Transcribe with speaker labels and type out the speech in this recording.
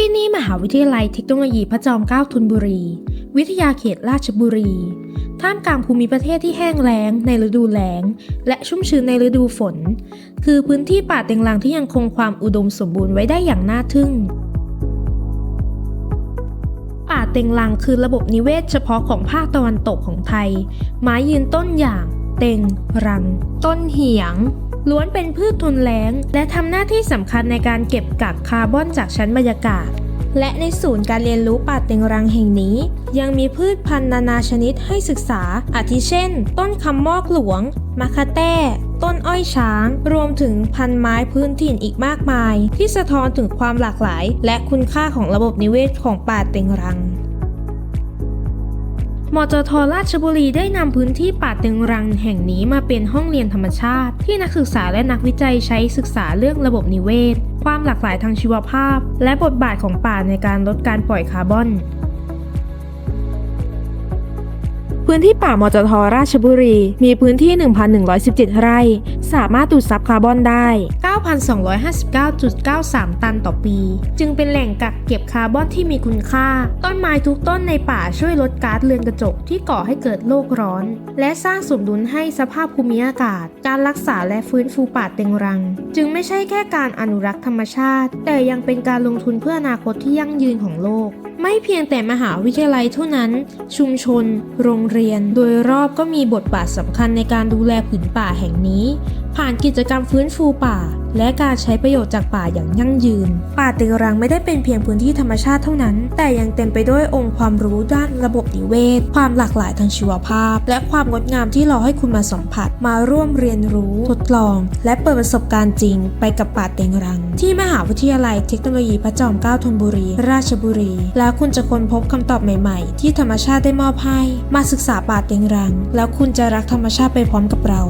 Speaker 1: ที่นี่มหาวิทยาลัยเทคโนโลยีพระจอมเกล้าธนบุรี วิทยาเขตราชบุรี ท่ามกลางภูมิประเทศที่แห้งแล้งในฤดูแล้ง และชุ่มชื้นในฤดูฝน คือพื้นที่ป่าเต็งรังที่ยังคงความอุดมสมบูรณ์ไว้ได้อย่างน่าทึ่ง ป่าเต็งรังคือระบบนิเวศเฉพาะของภาคตะวันตกของไทย ไม้ยืนต้นอย่าง เต็งรัง ต้นเหียง ล้วนเป็นพืชทนแล้ง และทำหน้าที่สำคัญในการเก็บกักคาร์บอนจากชั้นบรรยากาศ และในศูนย์การเรียนรู้ป่าเต็งรังแห่งนี้ ยังมีพืชพันธุ์นานาชนิดให้ศึกษา อาทิเช่น ต้นคำมอกหลวงมะคะแต้ต้นอ้อยช้าง รวมถึงพันไม้พื้นถิ่นอีกมากมาย ที่สะท้อนถึงความหลากหลาย และคุณค่าของระบบนิเวศของป่าเต็งรัง มจทราชบุรีได้นำพื้นที่ป่าตึงรังแห่งนี้มาเป็นห้องเรียนธรรมชาติ ที่นักศึกษาและนักวิจัยใช้ศึกษาเรื่องระบบนิเวศ ความหลากหลายทางชีวภาพ และบทบาทของป่าในการลดการปล่อยคาร์บอน พื้นที่ป่ามจทราชบุรี มีพื้นที่ 1,117 ไร่ สามารถดูดซับคาร์บอนได้ 9,259.93 ตันต่อปี จึงเป็นแหล่งกักเก็บคาร์บอนที่มีคุณค่า ต้นไม้ทุกต้นในป่าช่วยลดก๊าซเรือนกระจกที่ก่อให้เกิดโลกร้อน และสร้างสมดุลให้สภาพภูมิอากาศ การรักษาและฟื้นฟูป่าเต็งรัง จึงไม่ใช่แค่การอนุรักษ์ธรรมชาติ แต่ยังเป็นการลงทุนเพื่ออนาคตที่ยั่งยืนของโลก ไม่เพียงแต่มหาวิทยาลัยเท่านั้น ชุมชน โรงเรียน โดยรอบก็มีบทบาทสำคัญในการดูแลผืนป่าแห่งนี้ ผ่านกิจกรรมฟื้นฟูป่า และการใช้ประโยชน์จากป่าอย่างยั่งยืน ป่าเต็งรังไม่ได้เป็นเพียงพื้นที่ธรรมชาติเท่านั้น แต่ยังเต็มไปด้วยองค์ความรู้ด้านระบบนิเวศ ความหลากหลายทางชีวภาพ และความงดงามที่รอให้คุณมาสัมผัส มาร่วมเรียนรู้ ทดลอง และเปิดประสบการณ์จริง ไปกับป่าเต็งรัง ที่มหาวิทยาลัยเทคโนโลยีพระจอมเกล้าธนบุรี ราชบุรี แล้วคุณจะค้นพบคำตอบใหม่ๆ ที่ธรรมชาติได้มอบให้ มาศึกษาป่าเต็งรัง แล้วคุณจะรักธรรมชาติไปพร้อมกับเรา